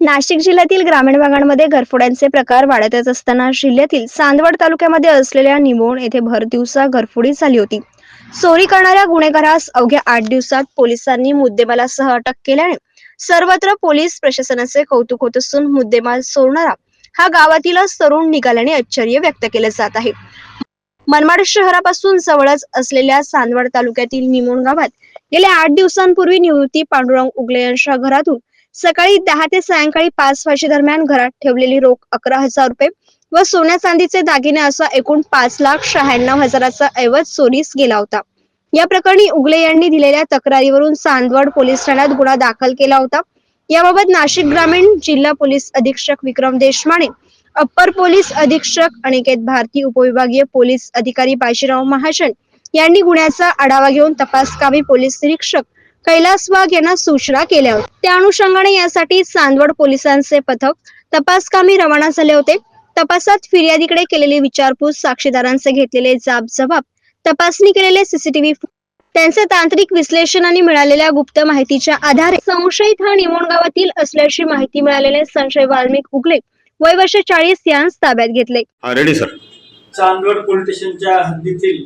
नाशिक जिल्ह्यातील ग्रामीण भागांमध्ये घरफोड्यांचे प्रकार वाढतच असताना जिल्ह्यातील चांदवड तालुक्यामध्ये असलेल्या निमोण येथे भर दिवसा घरफोडी झाली होती. चोरी करणाऱ्या गुन्हेगारास अवघ्या आठ दिवसात पोलिसांनी मुद्देमालासह अटक केल्याने सर्वत्र पोलीस प्रशासनाचे कौतुक होत असून मुद्देमाल चोरणारा हा गावातीलच तरुण निघाल्याने आश्चर्य व्यक्त केले जात आहे. मनमाड शहरापासून जवळच असलेल्या चांदवड तालुक्यातील निमोण गावात गेल्या आठ दिवसांपूर्वी निवृत्ती पांडुरंग उगले यांच्या घरातून सकाळी दहा ते सायंकाळी पाच वाजे दरम्यान घरात ठेवलेली रोख अकरा हजार रुपये व सोन्या चांदीचे दागिने असा एकूण पाच लाख शहाण्णव हजाराचा ऐवज चोरीस गेला होता. या प्रकरणी उगले यांनी दिलेल्या तक्रारीवरून चांदवड पोलीस ठाण्यात गुन्हा दाखल केला होता. याबाबत नाशिक ग्रामीण जिल्हा पोलीस अधीक्षक विक्रम देशमाने अप्पर पोलीस अधीक्षक अनिकेत भारती उपविभागीय पोलीस अधिकारी बाजीराव महाजन यांनी गुन्ह्याचा आढावा घेऊन तपासकामी पोलीस निरीक्षक कैलास वाघ यांना सूचना केल्या होत्या त्या अनुषंगाने यासाठी चांदवड पोलिसांचे पथक तपासकामी रवाना झाले होते. तपासात फिर्यादीकडे केलेली विचारपूस साक्षीदारांचे घेतलेले जाब जबाब तपासणी केलेले सीसीटीव्ही त्यांचे तांत्रिक विश्लेषण आणि मिळालेल्या गुप्त माहितीच्या आधारे संशयित हा निमोण गावातील असल्याची माहिती मिळालेले संशय वाल्मिक उगले. वय वर्ष चाळीस यांस ताब्यात घेतले. Ready sir. चांदवड पोलीस स्टेशनच्या हद्दीतील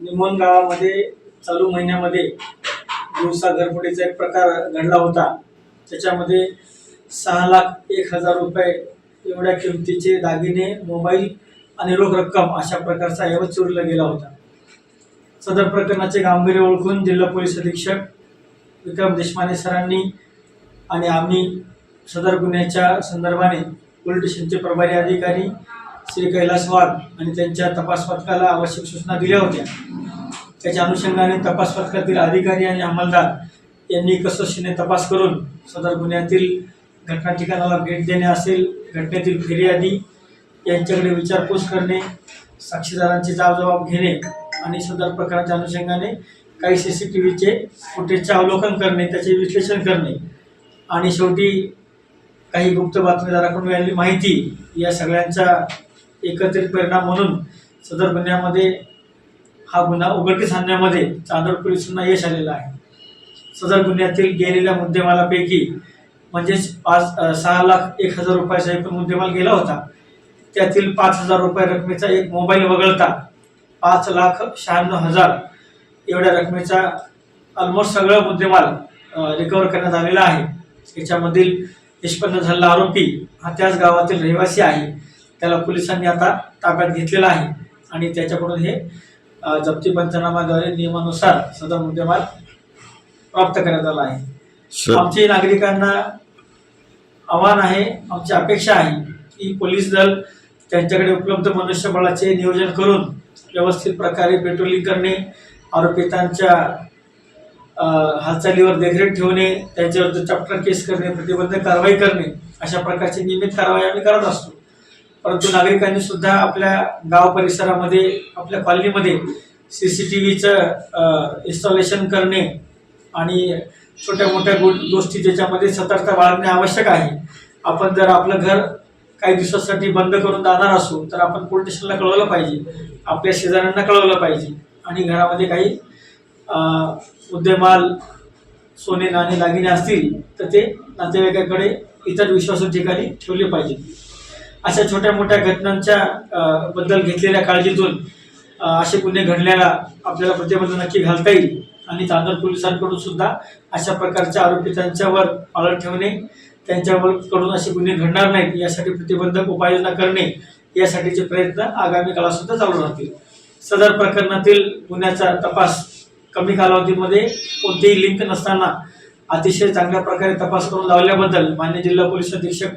निमोन गावामध्ये चालू महिन्यामध्ये दिवसा घरफोडीचा एक प्रकार घडला होता. त्याच्यामध्ये सहा लाख एक हजार रुपये एवढ्या किमतीचे दागिने मोबाईल आणि रोख रक्कम अशा प्रकारचा ऐवज चोरीला गेला होता. सदर प्रकरणाचे गांभीर्य ओळखून जिल्हा पोलीस अधीक्षक विक्रम देशमाने सरांनी आणि आम्ही सदर गुन्ह्याच्या संदर्भाने पोलीस स्टेशनचे प्रभारी अधिकारी श्री कैलास वाघ आणि त्यांच्या तपास पथकाला आवश्यक सूचना दिल्या होत्या. त्याच्या अनुषंगाने तपास पथकातील अधिकारी आणि अंमलदार यांनी कसोशीने तपास करून सदर गुन्ह्यातील घटना ठिकाणाला भेट देणे असेल घटनेतील फिर्यादी यांच्याकडे विचारपूस करणे साक्षीदारांचे जाब घेणे आणि सदर प्रकरणाच्या अनुषंगाने काही सी सी टी व्हीचे फुटेजचे अवलोकन करणे त्याचे विश्लेषण करणे आणि शेवटी काही गुप्त बातमीदाराकडून मिळालेली माहिती या सगळ्यांचा एकत्रित परिणाम म्हणून सदर गुन्ह्यामध्ये हा गुन्हा उघडकीस आणण्यामध्ये चांदोड पोलिसांना यश आलेलं आहे. सदर गुन्ह्यातील गेलेल्या मुद्देमालापैकी म्हणजेच पाच सहा लाख एक हजार रुपयाचा एकूण मुद्देमाल गेला होता. त्यातील पाच हजार रुपये रकमेचा एक मोबाईल वगळता पाच लाख शहाण्णव हजार एवढ्या रकमेचा ऑलमोस्ट सगळं मुद्देमाल रिकवर करण्यात आलेला आहे. याच्यामधील निष्पन्न झालेला आरोपी हा त्याच गावातील रहिवासी आहे. त्याला पोलिसांनी आता ताब्यात घेतलेला आहे आणि त्याच्याकडून हे जप्ती पंचनामाद्वारे नियमानुसार सदर मुद्देमाल प्राप्त करण्यात आला आहे. आमचे नागरिकांना आव्हान आहे आमची अपेक्षा आहे की पोलीस दल त्यांच्याकडे उपलब्ध मनुष्यबळाचे नियोजन करून व्यवस्थित प्रकारे पेट्रोलिंग करणे आरोपितांच्या हालचालीवर देखरेख ठेवणे त्यांच्यावर चॅप्टर केस करणे प्रतिबंधक कारवाई करणे अशा प्रकारची नियमित कारवाई आम्ही करत असतो. परंतु नागरिकांनी सुद्धा आपल्या गाव परिसरामध्ये आपल्या कॉलनीमध्ये सी सी टी व्हीचं इन्स्टॉलेशन करणे आणि छोट्या मोठ्या गो गोष्टी ज्याच्यामध्ये सतर्कता बाळगणे आवश्यक आहे. आपण जर आपलं घर काही दिवसासाठी बंद करून जाणार असू तर आपण पोलीस स्टेशनला कळवलं पाहिजे. आपल्या शेजाऱ्यांना कळवलं पाहिजे. आणि घरामध्ये काही अं, मुद्देमाल सोने नाणे दागिने असतील तर ते नातेवाईकाकडे इतर विश्वासू ठिकाणी ठेवले पाहिजेत अशा छोट्या मोठ्या घटनांच्या बद्दल घेतलेल्या काळजीतून असे गुन्हे घडण्याला आपल्याला प्रतिबंध नक्की घालता येईल. आणि चांदोड पोलिसांकडून सुद्धा अशा प्रकारच्या आरोपितांच्यावर पाळत ठेवणे त्यांच्यावर कडून असे गुन्हे घडणार नाहीत यासाठी प्रतिबंधक उपाययोजना करणे यासाठीचे प्रयत्न आगामी काळात सुद्धा चालू राहतील. सदर प्रकरणातील गुन्ह्याचा तपास कमी कालावधीमध्ये कोणतीही लिंक नसताना अतिशय चांगल्या प्रकारे तपास करून लावल्याबद्दल मान्य जिल्हा पोलीस अधीक्षक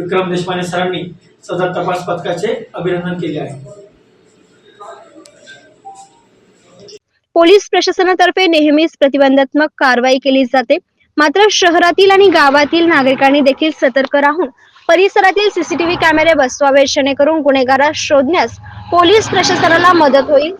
विक्रम देशपांडे सरांनी सदर तपास पथकाचे अभिनंदन केले आहे. पोलीस प्रशासनातर्फे नेहमीच प्रतिबंधात्मक कारवाई केली जाते. मात्र शहरातील आणि गावातील नागरिकांनी देखील सतर्क राहून परिसरातील सीसीटीव्ही कॅमेरे बसवावे जेणेकरून गुन्हेगारास शोधण्यास पोलीस प्रशासनाला मदत होईल.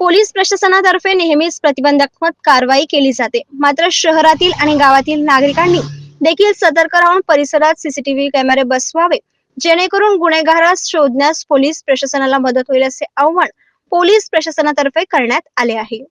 पोलीस प्रशासनातर्फे नेहमीच प्रतिबंधात्मक कारवाई केली जाते. मात्र शहरातील आणि गावातील नागरिकांनी देखील सतर्क राहून परिसरात सीसीटीव्ही कॅमेरे बसवावे. जेणेकरून गुन्हेगारास शोधण्यास पोलीस प्रशासनाला मदत होईल असे आव्हान पोलीस प्रशासनातर्फे करण्यात आले आहे.